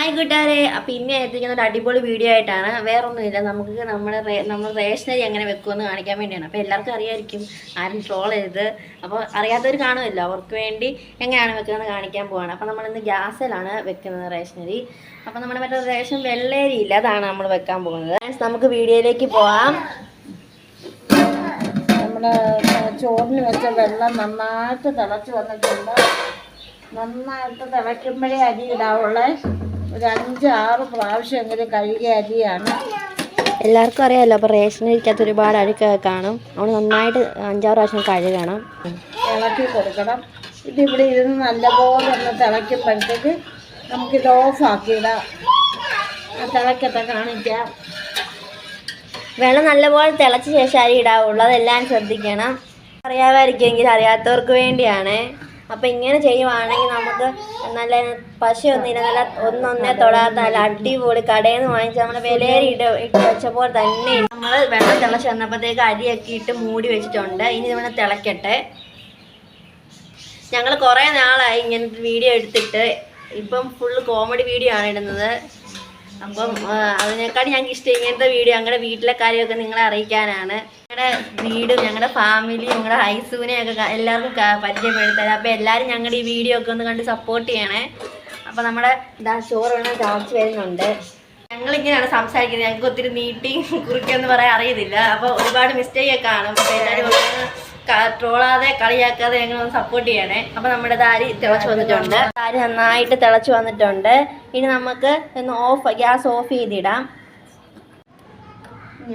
Hi കൂട്ടുകാരെ അപ്പം ഇന്ന് എത്തിക്കുന്ന ഒരു അടിപൊളി വീഡിയോ ആയിട്ടാണ്. വേറൊന്നുമില്ല നമുക്ക് നമ്മുടെ നമ്മൾ റേഷനറി എങ്ങനെ വെക്കുമെന്ന് കാണിക്കാൻ വേണ്ടിയാണ്. അപ്പോൾ എല്ലാവർക്കും അറിയായിരിക്കും ആരും ട്രോൾ ചെയ്ത് അപ്പോൾ അറിയാത്തവർ കാണുമല്ലോ അവർക്ക് വേണ്ടി എങ്ങനെയാണ് വെക്കുന്നത് കാണിക്കാൻ പോവാണ്. അപ്പോൾ നമ്മളിന്ന് ഗ്യാസിലാണ് വെക്കുന്നത് റേഷനറി അപ്പോൾ നമ്മുടെ മറ്റേ റേഷൻ വെള്ളേരി ഇല്ല അതാണ് നമ്മൾ വെക്കാൻ പോകുന്നത്. നമുക്ക് വീഡിയോയിലേക്ക് പോവാം. നമ്മൾ ചോറിന് വെച്ച വെള്ളം നന്നായിട്ട് തിളച്ച് വന്നിട്ടുണ്ട്. നന്നായിട്ട് തിളയ്ക്കുമ്പോഴേ അരി ഇടാവുള്ളേ. ഒരു അഞ്ച് ആറ് പ്രാവശ്യം പ്രാവശ്യമെങ്കിലും കഴുകിയ അരിയാണ്. എല്ലാവർക്കും അറിയാമല്ലോ അപ്പോൾ റേഷനറിക്കകത്ത് ഒരുപാട് അഴുക്കൊക്കെ കാണും. അവിടെ നന്നായിട്ട് അഞ്ചാറ് പ്രാവശ്യം കഴുകണം. ഇളക്കി കൊടുക്കണം. ഇതിവിടെ ഇരുന്ന് നല്ലപോലെ ഒന്ന് തിളയ്ക്കുമ്പോഴത്തേക്ക് നമുക്കിത് ഓഫാക്കിയിടാം ആ തിളക്കത്തെ കാണിക്കാം. വെള്ളം നല്ലപോലെ തിളച്ച ശേഷം അരി ഇടാവുള്ളൂ. അതെല്ലാം ശ്രദ്ധിക്കണം. അറിയാമായിരിക്കുമെങ്കിൽ അറിയാത്തവർക്ക് വേണ്ടിയാണ്. അപ്പം ഇങ്ങനെ ചെയ്യുവാണെങ്കിൽ നമുക്ക് നല്ല പശയൊന്നുമില്ല നല്ല ഒന്നൊന്നേ തൊടാത്ത നല്ല അടിപൊളി കടയിൽ നിന്ന് വാങ്ങിച്ച നമ്മൾ വിലയേറി ഇട്ട് ഇട്ട് വെച്ചപ്പോൾ തന്നെ നമ്മൾ വെള്ളം തിളച്ച് വന്നപ്പോഴത്തേക്ക് അരിയൊക്കെ ഇട്ട് മൂടി വെച്ചിട്ടുണ്ട്. ഇനി നമ്മൾ തിളക്കട്ടെ. ഞങ്ങൾ കുറേ നാളായി ഇങ്ങനത്തെ വീഡിയോ എടുത്തിട്ട്. ഇപ്പം ഫുള്ള് കോമഡി വീഡിയോ ആണ് ഇടുന്നത്. അപ്പം അതിനേക്കാൾ ഞങ്ങൾക്ക് ഇഷ്ടം ഇങ്ങനത്തെ വീഡിയോ ഞങ്ങളുടെ വീട്ടിലെ കാര്യമൊക്കെ നിങ്ങളെ അറിയിക്കാനാണ്. ഞങ്ങളുടെ വീടും ഞങ്ങളുടെ ഫാമിലിയും ഞങ്ങളുടെ ഹൈസൂനെയൊക്കെ എല്ലാവർക്കും പരിചയപ്പെടുത്തരാം അപ്പോൾ എല്ലാവരും ഞങ്ങളുടെ ഈ വീഡിയോ ഒക്കെ ഒന്ന് കണ്ട് സപ്പോർട്ട് ചെയ്യണേ. അപ്പോൾ നമ്മുടെ ഇതാ ചോറ് വേണം ചാർച്ച് വരുന്നുണ്ട്. ഞങ്ങളിങ്ങനെയാണ് സംസാരിക്കുന്നത്. ഞങ്ങൾക്ക് ഒത്തിരി നീട്ടി കുറിക്കൊന്നും പറയാൻ അറിയത്തില്ല. അപ്പോൾ ഒരുപാട് മിസ്റ്റേക്ക് ഒക്കെ കാണും. അപ്പോൾ എല്ലാവരും ട്രോളാതെ കളിയാക്കാതെ ഞങ്ങൾ ഒന്ന് സപ്പോർട്ട് ചെയ്യണേ? അപ്പോൾ നമ്മുടെ ദാരി തിളച്ച് വന്നിട്ടുണ്ട്. ദാരി നന്നായിട്ട് തിളച്ച് വന്നിട്ടുണ്ട്. ഇനി നമുക്ക് ഒന്ന് ഓഫ് ഗ്യാസ് ഓഫ് ചെയ്തിടാം.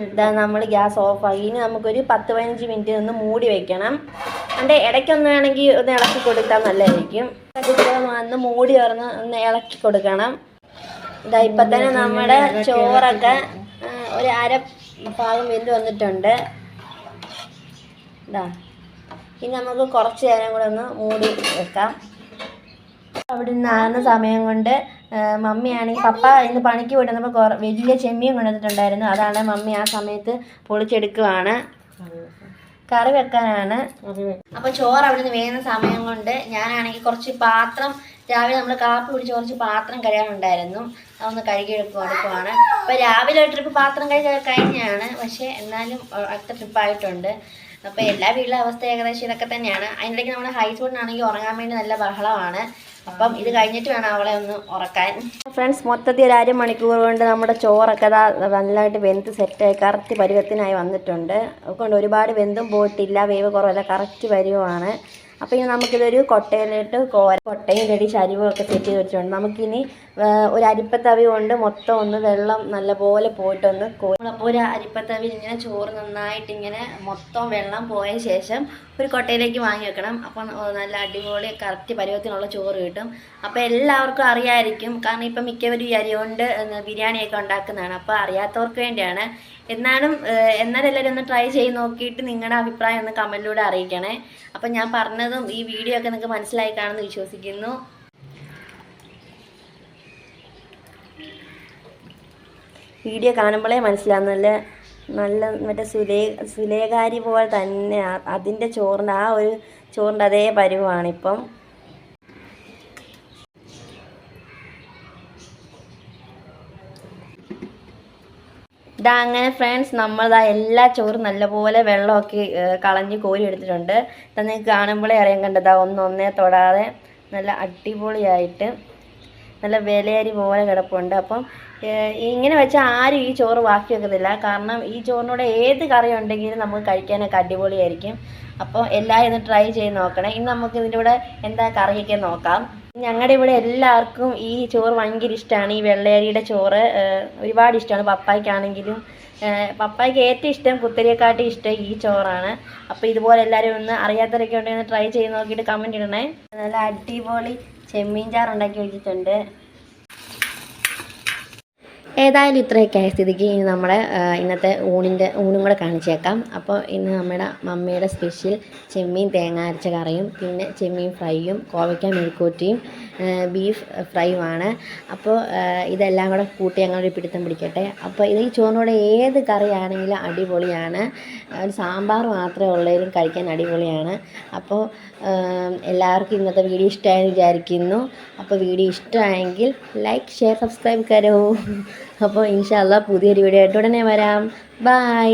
ഇതാ നമ്മൾ ഗ്യാസ് ഓഫാക്കി ഇനി നമുക്കൊരു പത്ത് പതിനഞ്ച് മിനിറ്റ് ഒന്ന് മൂടി വെക്കണം. അതിന്റെ ഇടയ്ക്കൊന്ന് വേണമെങ്കിൽ ഒന്ന് ഇളക്കി കൊടുത്താൽ നല്ലതായിരിക്കും. ഒന്ന് മൂടി തുറന്ന് ഒന്ന് ഇളക്കി കൊടുക്കണം. ഇതാ ഇപ്പം തന്നെ നമ്മുടെ ചോറൊക്കെ ഒരു അര ഭാഗം വെന്ത് വന്നിട്ടുണ്ട്. ഇതാ. ഇനി നമുക്ക് കുറച്ച് നേരം കൂടെ ഒന്ന് മൂടി വെക്കാം. അവിടെ നിന്നാകുന്ന സമയം കൊണ്ട് മമ്മിയാണെങ്കിൽ പപ്പ ഇന്ന് പണിക്ക് വിടുന്നപ്പോൾ കുറ വലിയ ചെമ്മീൻ കൊണ്ടുവന്നിട്ടുണ്ടായിരുന്നു. അതാണ് മമ്മി ആ സമയത്ത് പൊളിച്ചെടുക്കുവാണ്. കറി വെക്കാനാണ്. അപ്പോൾ ചോറ് അവിടെ നിന്ന് വേകുന്ന സമയം കൊണ്ട് ഞാനാണെങ്കിൽ കുറച്ച് പാത്രം രാവിലെ നമ്മൾ കാപ്പി കുടിച്ച് കുറച്ച് പാത്രം കഴിയാനുണ്ടായിരുന്നു അതൊന്ന് കഴുകി എടുക്കുവാണ്. അപ്പോൾ രാവിലെ ഒരു ട്രിപ്പ് പാത്രം കഴിച്ച് കഴിഞ്ഞാണ്. പക്ഷേ എന്നാലും അടുത്ത ട്രിപ്പ് ആയിട്ടുണ്ട്. അപ്പോൾ എല്ലാ വീട്ടിലെ അവസ്ഥ ഏകദേശം ഇതൊക്കെ തന്നെയാണ്. അതിനിടയ്ക്ക് നമ്മുടെ ഹൈസ്കൂളിനാണെങ്കിൽ ഉറങ്ങാൻ വേണ്ടി നല്ല ബഹളമാണ്. അപ്പം ഇത് കഴിഞ്ഞിട്ട് വേണം അവളെ ഒന്ന് ഉറക്കാൻ. ഫ്രണ്ട്സ് മൊത്തത്തിൽ ഒരു അര മണിക്കൂർ കൊണ്ട് നമ്മുടെ ചോറൊക്കെ നല്ലതായിട്ട് വെന്ത് സെറ്റായി കറക്റ്റ് പരുവത്തിനായി വന്നിട്ടുണ്ട്. അതുകൊണ്ട് ഒരുപാട് വെന്തും പോയിട്ടില്ല വേവ് കുറവല്ല കറക്റ്റ് പരുവമാണ് അപ്പോൾ ഇനി നമുക്കിതൊരു കൊട്ടയിലിട്ട് കോര കൊട്ടയും ചരിവും ഒക്കെ സെറ്റ് ചെയ്ത് വെച്ചിട്ടുണ്ട്. നമുക്കിനി ഒരു അരിപ്പത്തവി കൊണ്ട് മൊത്തം ഒന്ന് വെള്ളം നല്ലപോലെ പോയിട്ടൊന്ന് അപ്പോൾ ഒരു അരിപ്പത്തവി ഇങ്ങനെ ചോറ് നന്നായിട്ട് ഇങ്ങനെ മൊത്തം വെള്ളം പോയ ശേഷം ഒരു കൊട്ടയിലേക്ക് വാങ്ങി വെക്കണം. അപ്പം നല്ല അടിപൊളി കറക്റ്റ് പരുവത്തിനുള്ള ചോറ് കിട്ടും. അപ്പോൾ എല്ലാവർക്കും അറിയാമായിരിക്കും കാരണം ഇപ്പം മിക്കവരും ഈ അരി കൊണ്ട് ബിരിയാണിയൊക്കെ ഉണ്ടാക്കുന്നതാണ്. അപ്പോൾ അറിയാത്തവർക്ക് വേണ്ടിയാണ് എന്നാലും എന്നാലും എല്ലാവരും ഒന്ന് ട്രൈ ചെയ്ത് നോക്കിയിട്ട് നിങ്ങളുടെ അഭിപ്രായം ഒന്ന് കമന്റിലൂടെ അറിയിക്കണേ. അപ്പം ഞാൻ പറഞ്ഞതും ഈ വീഡിയോ ഒക്കെ നിങ്ങൾക്ക് മനസ്സിലായി കാണുമെന്ന് വിശ്വസിക്കുന്നു. വീഡിയോ കാണുമ്പോഴേ മനസ്സിലാവും നല്ല നല്ല മറ്റേ സുലേ സുലേകാരി പോലെ തന്നെ അതിന്റെ ചോറിന്റെ ആ ഒരു ചോറിന്റെ അതേ പരുവാണിപ്പം. ഇതാ അങ്ങനെ ഫ്രണ്ട്സ് നമ്മളിതാ എല്ലാ ചോറും നല്ലപോലെ വെള്ളമൊക്കെ കളഞ്ഞ് കോരി എടുത്തിട്ടുണ്ട്. ഇതാ നിങ്ങൾക്ക് കാണുമ്പോഴേ അറിയാൻ കണ്ടതാ ഒന്നൊന്നേ തൊടാതെ നല്ല അടിപൊളിയായിട്ട് നല്ല വിലയരി പോലെ കിടപ്പുണ്ട്. അപ്പം ഇങ്ങനെ വെച്ചാൽ ആരും ഈ ചോറ് ബാക്കി വെക്കത്തില്ല. കാരണം ഈ ചോറിനോട് ഏത് കറി ഉണ്ടെങ്കിലും നമുക്ക് കഴിക്കാനൊക്കെ അടിപൊളിയായിരിക്കും. അപ്പോൾ എല്ലാവരും ഒന്ന് ട്രൈ ചെയ്ത് നോക്കണേ. ഇനി നമുക്ക് ഇതിന്റെ കൂടെ എന്താ കറിയൊക്കെ നോക്കാം. ഞങ്ങളുടെ ഇവിടെ എല്ലാവർക്കും ഈ ചോറ് ഭയങ്കര ഇഷ്ടമാണ് ഈ വെള്ളയരിയുടെ ചോറ് ഒരുപാട് ഇഷ്ടമാണ് പപ്പായ്ക്കാണെങ്കിലും പപ്പായ്ക്ക് ഏറ്റവും ഇഷ്ടം കുത്തരിയെക്കാട്ടി ഇഷ്ടം ഈ ചോറാണ്. അപ്പോൾ ഇതുപോലെ എല്ലാവരും ഒന്ന് അറിയാത്തവരൊക്കെ ഉണ്ടെങ്കിൽ ഒന്ന് ട്രൈ ചെയ്ത് നോക്കിയിട്ട് കമന്റ് ഇടണേ. നല്ല അടിപൊളി ചെമ്മീൻ ചാറുണ്ടാക്കി വെച്ചിട്ടുണ്ട്. ഏതായാലും ഇത്രയൊക്കെ ആയ സ്ഥിതിക്ക്. ഇനി നമ്മുടെ ഇന്നത്തെ ഊണിന്റെ ഊണും കൂടെ കാണിച്ചേക്കാം. അപ്പോൾ ഇന്ന് നമ്മുടെ മമ്മിയുടെ സ്പെഷ്യൽ ചെമ്മീൻ തേങ്ങ അരച്ച കറിയും പിന്നെ ചെമ്മീൻ ഫ്രൈയും കോവയ്ക്ക മെഴുക്കൂറ്റിയും ബീഫ് ഫ്രൈയുമാണ്. അപ്പോൾ ഇതെല്ലാം കൂടെ കൂട്ടി അങ്ങോട്ട് പിടുത്തം പിടിക്കട്ടെ. അപ്പോൾ ഇത് ഈ ചോറിനോട് ഏത് കറിയാണെങ്കിലും അടിപൊളിയാണ്. ഒരു സാമ്പാർ മാത്രമേ ഉള്ളതിലും കഴിക്കാൻ അടിപൊളിയാണ്. അപ്പോൾ എല്ലാവർക്കും ഇന്നത്തെ വീഡിയോ ഇഷ്ടമായെന്ന് വിചാരിക്കുന്നു. അപ്പോൾ വീഡിയോ ഇഷ്ടമായെങ്കിൽ ലൈക്ക് ഷെയർ സബ്സ്ക്രൈബ് കരോ. അപ്പോൾ ഇൻഷാല്ല പുതിയൊരു വീഡിയോ ആയിട്ട് ഉടനെ വരാം. ബൈ